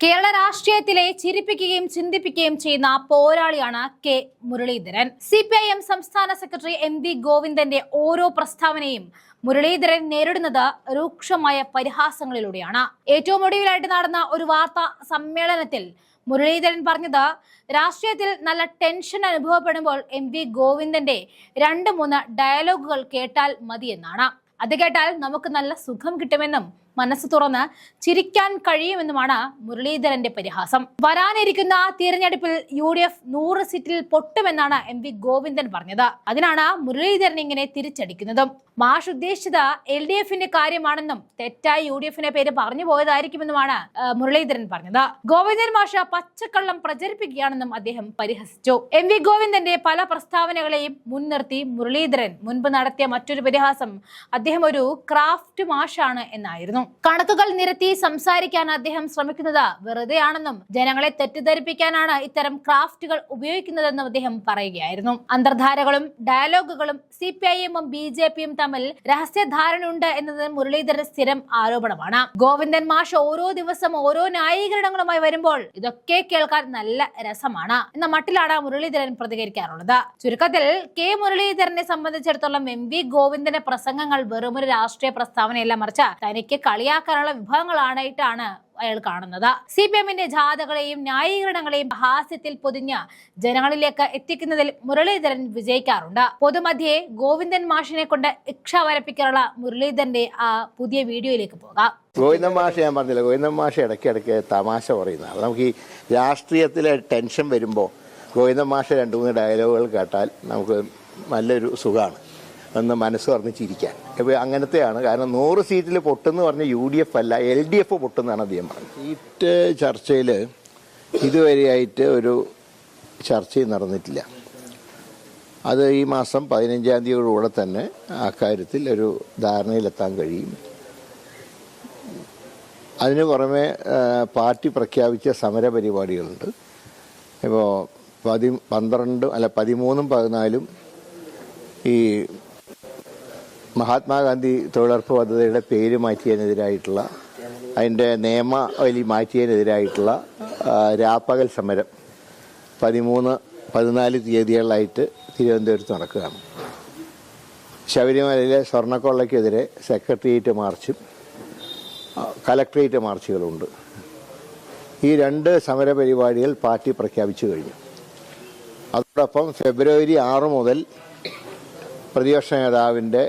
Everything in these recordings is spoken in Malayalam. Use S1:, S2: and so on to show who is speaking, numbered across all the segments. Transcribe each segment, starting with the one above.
S1: കേരള രാഷ്ട്രീയത്തിലെ ചിരിപ്പിക്കുകയും ചിന്തിപ്പിക്കുകയും ചെയ്യുന്ന പോരാളിയാണ് K Muraleedharan. C P I M സംസ്ഥാന സെക്രട്ടറി എം ഡി ഗോവിന്ദന്റെ ഓരോ പ്രസ്താവനയും മുരളീധരൻ നേരിടുന്നത് രൂക്ഷമായ പരിഹാസങ്ങളിലൂടെയാണ്. ഏറ്റവും ഒടുവിലായിട്ട് നടന്ന ഒരു വാർത്താ സമ്മേളനത്തിൽ മുരളീധരൻ പറഞ്ഞത് രാഷ്ട്രീയത്തിൽ നല്ല ടെൻഷൻ അനുഭവപ്പെടുമ്പോൾ എം വി ഗോവിന്ദന്റെ രണ്ട് മൂന്ന് ഡയലോഗുകൾ കേട്ടാൽ മതിയെന്നാണ്. അത് കേട്ടാൽ നമുക്ക് നല്ല സുഖം കിട്ടുമെന്നും മനസ്സ് തുറന്ന് ചിരിക്കാൻ കഴിയുമെന്നുമാണ് മുരളീധരന്റെ പരിഹാസം. വരാനിരിക്കുന്ന തിരഞ്ഞെടുപ്പിൽ യു ഡി എഫ് നൂറ് സീറ്റിൽ പൊട്ടുമെന്നാണ് എം വി ഗോവിന്ദൻ പറഞ്ഞത്. അതിനാണ് മുരളീധരൻ ഇങ്ങനെ തിരിച്ചടിക്കുന്നതും. മാഷ് ഉദ്ദേശിച്ചത് എൽ ഡി എഫിന്റെ കാര്യമാണെന്നും തെറ്റായി യു ഡി എഫിന്റെ പേര് പറഞ്ഞു പോയതായിരിക്കുമെന്നുമാണ് മുരളീധരൻ പറഞ്ഞത്. ഗോവിന്ദൻ മാഷ പച്ചക്കള്ളം പ്രചരിപ്പിക്കുകയാണെന്നും അദ്ദേഹം പരിഹസിച്ചു. എം വി ഗോവിന്ദന്റെ പല പ്രസ്താവനകളെയും മുൻനിർത്തി മുരളീധരൻ മുൻപ് നടത്തിയ മറ്റൊരു പരിഹാസം അദ്ദേഹം ഒരു ക്രാഫ്റ്റ് മാഷാണ് എന്നായിരുന്നു. കണക്കുകൾ നിരത്തി സംസാരിക്കാൻ അദ്ദേഹം ശ്രമിക്കുന്നത് വെറുതെയാണെന്നും ജനങ്ങളെ തെറ്റിദ്ധരിപ്പിക്കാനാണ് ഇത്തരം ക്രാഫ്റ്റുകൾ ഉപയോഗിക്കുന്നതെന്നും അദ്ദേഹം പറയുകയായിരുന്നു. അന്തർധാരകളും ഡയലോഗുകളും സി പി ഐ എമ്മും ബി ജെ പിയും തമ്മിൽ രഹസ്യധാരണയുണ്ട് എന്നത് മുരളീധരൻ സ്ഥിരം ആരോപണമാണ്. ഗോവിന്ദൻ മാഷ് ഓരോ ദിവസം ഓരോ ന്യായീകരണങ്ങളുമായി വരുമ്പോൾ ഇതൊക്കെ കേൾക്കാൻ നല്ല രസമാണ്. എന്ന മട്ടിലാണ് മുരളീധരൻ പ്രതികരിക്കാറുള്ളത്. ചുരുക്കത്തിൽ കെ മുരളീധരനെ സംബന്ധിച്ചിടത്തോളം എം വി ഗോവിന്ദന്റെ പ്രസംഗങ്ങൾ വെറുമൊരു രാഷ്ട്രീയ പ്രസ്താവനയല്ല മറിച്ച് തനിക്ക് കളിയാക്കാനുള്ള വിഭവങ്ങളായിട്ടാണ് അയാൾ കാണുന്നത്. സി പി എമ്മിന്റെ ജാഥകളെയും ന്യായീകരണങ്ങളെയും ഹാസ്യത്തിൽ പൊതിഞ്ഞ് ജനങ്ങളിലേക്ക് എത്തിക്കുന്നതിൽ മുരളീധരൻ വിജയിക്കാറുണ്ട്. പൊതുമധ്യേ ഗോവിന്ദൻ മാഷിനെ കൊണ്ട് ഇക്ഷ വരപ്പിക്കാനുള്ള മുരളീധരന്റെ ആ പുതിയ വീഡിയോയിലേക്ക് പോകാം.
S2: ഗോവിന്ദൻ മാഷ് ഞാൻ പറഞ്ഞില്ല ഗോവിന്ദൻ മാഷ ഇടയ്ക്ക് ഇടയ്ക്ക് തമാശ പറയുന്നതാണ് നമുക്ക് ഈ രാഷ്ട്രീയത്തിലെ ടെൻഷൻ വരുമ്പോൾ ഗോവിന്ദൻ മാഷ രണ്ട് മൂന്ന് ഡയലോഗുകൾ കേട്ടാൽ നമുക്ക് നല്ലൊരു സുഖമാണ്. ഒന്ന് മനസ്സ് പറഞ്ഞ് ചിരിക്കാൻ. ഇപ്പോൾ അങ്ങനത്തെയാണ്. കാരണം നൂറ് സീറ്റിൽ പൊട്ടെന്ന് പറഞ്ഞ യു ഡി എഫ് അല്ല എൽ ഡി എഫ് പൊട്ടുന്നതാണ് അദ്ദേഹം പറഞ്ഞത്. സീറ്റ് ചർച്ചയിൽ ഇതുവരെയായിട്ട് ഒരു ചർച്ചയും നടന്നിട്ടില്ല. അത് ഈ മാസം പതിനഞ്ചാം തീയതിയോടുകൂടെ തന്നെ അക്കാര്യത്തിൽ ഒരു ധാരണയിലെത്താൻ കഴിയും. അതിന് പുറമെ പാർട്ടി പ്രഖ്യാപിച്ച സമര പരിപാടികളുണ്ട് ഇപ്പോൾ പതി പന്ത്രണ്ടും അല്ല പതിമൂന്നും പതിനാലും ഈ മഹാത്മാഗാന്ധി തൊഴിലുറപ്പ് പദ്ധതിയുടെ പേര് മാറ്റിയതിനെതിരായിട്ടുള്ള അതിന്റെ നിയമവലി മാറ്റിയതിനെതിരായിട്ടുള്ള രാപ്പകൽ സമരം പതിമൂന്ന് പതിനാല് തീയതികളിലായിട്ട് തിരുവനന്തപുരത്ത് നടക്കുകയാണ്. ശബരിമലയിലെ സ്വർണക്കൊള്ളയ്ക്കെതിരെ സെക്രട്ടേറിയറ്റ് മാർച്ചും കലക്ട്രേറ്റ് മാർച്ചുകളുണ്ട്. ഈ രണ്ട് സമര പരിപാടികൾ പാർട്ടി പ്രഖ്യാപിച്ചു കഴിഞ്ഞു. അതോടൊപ്പം ഫെബ്രുവരി ആറ് മുതൽ പ്രതിപക്ഷ നേതാവിന്റെ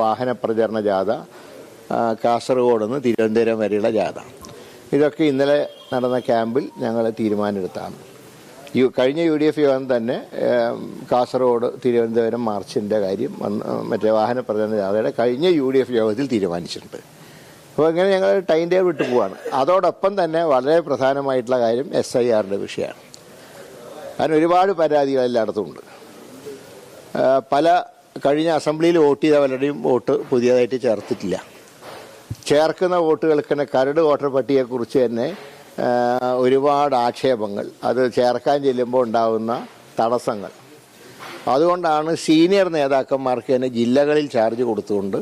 S2: വാഹന പ്രചരണ ജാഥ കാസർഗോഡ് നിന്ന് തിരുവനന്തപുരം വരെയുള്ള ജാഥ. ഇതൊക്കെ ഇന്നലെ നടന്ന ക്യാമ്പിൽ ഞങ്ങൾ തീരുമാനമെടുത്താണ്. യു കഴിഞ്ഞ യു ഡി എഫ് യോഗം തന്നെ കാസർഗോഡ് തിരുവനന്തപുരം മാർച്ചിന്റെ കാര്യം മറ്റേ വാഹന പ്രചരണ ജാഥയുടെ കഴിഞ്ഞ യു ഡി എഫ് യോഗത്തിൽ തീരുമാനിച്ചിട്ടുണ്ട്. അപ്പോൾ ഇങ്ങനെ ഞങ്ങൾ ടൈം ടേബിൾ ഇട്ട് പോവാണ്. അതോടൊപ്പം തന്നെ വളരെ പ്രധാനമായിട്ടുള്ള കാര്യം എസ് ഐ ആറിന്റെ വിഷയമാണ്. അതിന് ഒരുപാട് പരാതികൾ എല്ലായിടത്തും ഉണ്ട്. പല കഴിഞ്ഞ അസംബ്ലിയിൽ വോട്ട് ചെയ്ത പലരുടെയും വോട്ട് പുതിയതായിട്ട് ചേർത്തിട്ടില്ല. ചേർക്കുന്ന വോട്ടുകൾക്ക് തന്നെ കരട് വോട്ടർ പട്ടികയെക്കുറിച്ച് തന്നെ ഒരുപാട് ആക്ഷേപങ്ങൾ. അത് ചേർക്കാൻ ചെല്ലുമ്പോൾ ഉണ്ടാകുന്ന തടസ്സങ്ങൾ. അതുകൊണ്ടാണ് സീനിയർ നേതാക്കന്മാർക്ക് തന്നെ ജില്ലകളിൽ ചാർജ് കൊടുത്തുകൊണ്ട്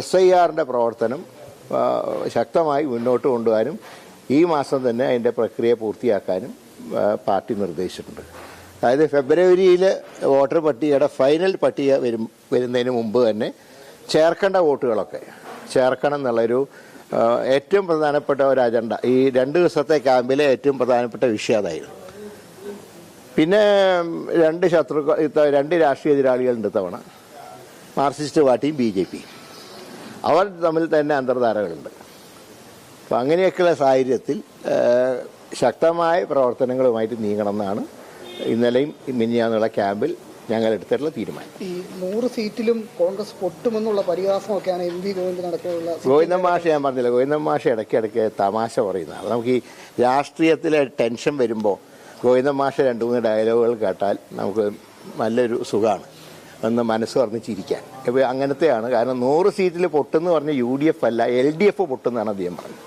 S2: എസ് ഐ ആറിന്റെ പ്രവർത്തനം ശക്തമായി മുന്നോട്ട് കൊണ്ടുപോകാനും ഈ മാസം തന്നെ അതിന്റെ പ്രക്രിയ പൂർത്തിയാക്കാനും പാർട്ടി നിർദ്ദേശിച്ചിട്ടുണ്ട്. അതായത് ഫെബ്രുവരിയിൽ വോട്ടർ പട്ടികയുടെ ഫൈനൽ പട്ടിക വരും വരുന്നതിന് മുമ്പ് തന്നെ ചേർക്കേണ്ട വോട്ടുകളൊക്കെ. ചേർക്കണം എന്നുള്ളൊരു ഏറ്റവും പ്രധാനപ്പെട്ട ഒരു അജണ്ട. ഈ രണ്ട് ദിവസത്തെ ക്യാമ്പിലെ ഏറ്റവും പ്രധാനപ്പെട്ട വിഷയം അതായിരുന്നു. പിന്നെ രണ്ട് ശത്രുക്കൾ രണ്ട് രാഷ്ട്രീയ എതിരാളികളുണ്ട് തവണ മാർക്സിസ്റ്റ് പാർട്ടിയും ബി ജെ പി. അവർ തമ്മിൽ തന്നെ അന്തർധാരകളുണ്ട്. അപ്പം അങ്ങനെയൊക്കെയുള്ള സാഹചര്യത്തിൽ ശക്തമായ പ്രവർത്തനങ്ങളുമായിട്ട് നീങ്ങണം എന്നാണ് ഇന്നലെയും മിനിഞ്ഞാന്നുള്ള ക്യാമ്പിൽ ഞങ്ങൾ എടുത്തിട്ടുള്ള തീരുമാനം.
S3: ഈ നൂറ് സീറ്റിലും കോൺഗ്രസ് പൊട്ടുമെന്നുള്ള പരിഹാസമൊക്കെയാണ് എം വി ഗോവിന്ദൻ അടക്കമുള്ള
S2: ഗോവിന്ദൻ മാഷ ഞാൻ പറഞ്ഞില്ല ഗോവിന്ദൻ മാഷ ഇടയ്ക്കിടയ്ക്ക് തമാശ പറയുന്നതാണ് നമുക്ക് ഈ രാഷ്ട്രീയത്തിലെ ടെൻഷൻ വരുമ്പോൾ ഗോവിന്ദൻ മാഷ രണ്ട് മൂന്ന് ഡയലോഗുകൾ കേട്ടാൽ നമുക്ക് നല്ലൊരു സുഖമാണ്. ഒന്ന് മനസ്സ് പറഞ്ഞ് ചിരിക്കാൻ ഇപ്പോൾ അങ്ങനത്തെയാണ്. കാരണം നൂറ് സീറ്റിൽ പൊട്ടെന്ന് പറഞ്ഞ യു ഡി എഫ് അല്ല എൽ ഡി എഫ് പൊട്ടുന്നതാണ് അദ്ദേഹം പറഞ്ഞത്.